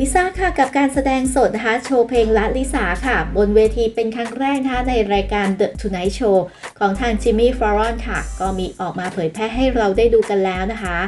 ลิซ่าค่ะกับการแสดงสดนะคะโชว์เพลงละลิสาค่ะ บนเวทีเป็นครั้งแรกนะคะในรายการ The Tonight Show ของทางจิมมี่ฟ a รอนค่ะ ก็มีออกมาเผยแพร่ให้เราได้ดูกันแล้วนะคะ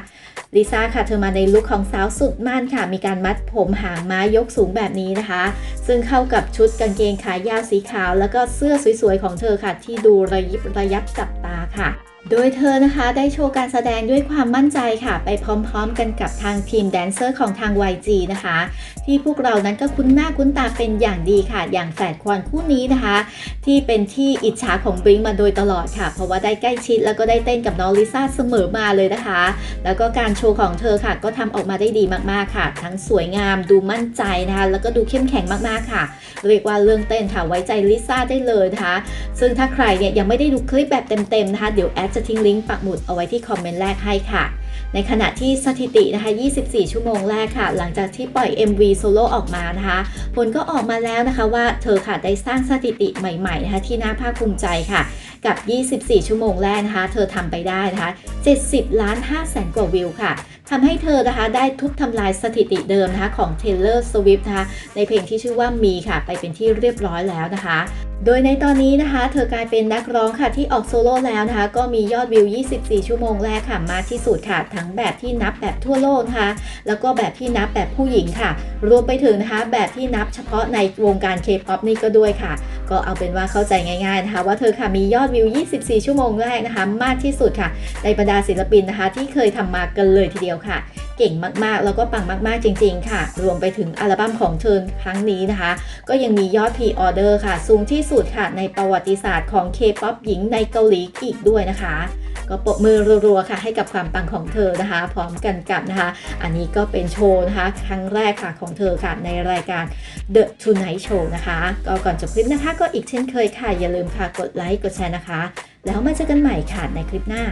ลิซ่าค่ะเธอมาในลุคของสาวสุดมั่นค่ะ มีการมัดผมหางม้ายกสูงแบบนี้นะคะ ซึ่งเข้ากับชุดกางเกงขายาวสีขาว แล้วก็เสื้อสวยๆของเธอค่ะ ที่ดูระยิบระยับจับตาค่ะโดยเธอนะคะได้โชว์การแสดงด้วยความมั่นใจค่ะ ไปพร้อมๆกันกับทางทีมแดนเซอร์ของทาง YG นะคะ ที่พวกเรานั้นก็คุ้นหน้าคุ้นตาเป็นอย่างดีค่ะ อย่างแฝดควอนคู่นี้นะคะ ที่เป็นที่อิจฉาของบริงมาโดยตลอดค่ะ เพราะว่าได้ใกล้ชิดแล้วก็ได้เต้นกับน้องลิซ่าเสมอมาเลยนะคะ แล้วก็การโชว์ของเธอค่ะ ก็ทำออกมาได้ดีมากๆค่ะ ทั้งสวยงามดูมั่นใจนะคะ แล้วก็ดูเข้มแข็งมากๆค่ะ เรียกว่าเรื่องเต้นค่ะไว้ใจลิซ่าได้เลยนะคะซึ่งถ้าใครเนี่ยยังไม่ได้ดูคลิปแบบเต็มๆนะคะ เดี๋ยวแอดจะทิ้งลิงก์ปักหมุดเอาไว้ที่คอมเมนต์แรกให้ค่ะในขณะที่สถิตินะคะ 24 ชั่วโมงแรกค่ะ หลังจากที่ปล่อย MV โซโล่ออกมานะคะ ผลก็ออกมาแล้วนะคะว่าเธอค่ะได้สร้างสถิติใหม่ๆนะคะที่น่าภาคภูมิใจค่ะ กับ 24 ชั่วโมงแรกนะคะ เธอทำไปได้นะคะ 70 ล้าน5แสนกว่าวิวค่ะทำให้เธอนะคะได้ทุบทำลายสถิติเดิมนะคะของ Taylor Swift นะคะในเพลงที่ชื่อว่ามีค่ะ ไปเป็นที่เรียบร้อยแล้วนะคะ โดยในตอนนี้นะคะ เธอกลายเป็นนักร้องค่ะที่ออกโซโล่แล้วนะคะ ก็มียอดวิว 24 ชั่วโมงแรกค่ะมากที่สุดค่ะทั้งแบบที่นับแบบทั่วโลกนะคะ แล้วก็แบบที่นับแบบผู้หญิงค่ะ รวมไปถึงนะคะแบบที่นับเฉพาะในวงการ K-POP นี่ก็ด้วยค่ะ ก็เอาเป็นว่าเข้าใจง่ายๆนะคะ ว่าเธอค่ะมียอดวิว 24 ชั่วโมงแรกนะคะ มากที่สุดค่ะ ในบรรดาศิลปินนะคะ ที่เคยทำมากันเลยทีเดียวค่ะเก่งมากๆ แล้วก็ปังมากๆ จริง ๆ ค่ะ รวมไปถึงอัลบั้มของเธอครั้งนี้นะคะ ก็ยังมียอดพรีออเดอร์ค่ะ สูงที่สุดค่ะในประวัติศาสตร์ของ K-POP หญิงในเกาหลีอีกด้วยนะคะ ก็ปรบมือรัวๆค่ะ ให้กับความปังของเธอนะคะ พร้อมกันกับนะคะ อันนี้ก็เป็นโชว์นะคะ ครั้งแรกค่ะของเธอค่ะในรายการ The Tonight Show นะคะ ก็ก่อนจบคลิปนะคะ ก็อีกเช่นเคยค่ะอย่าลืมค่ะกดไลค์กดแชร์นะคะ แล้วมาเจอกันใหม่ค่ะในคลิปหน้า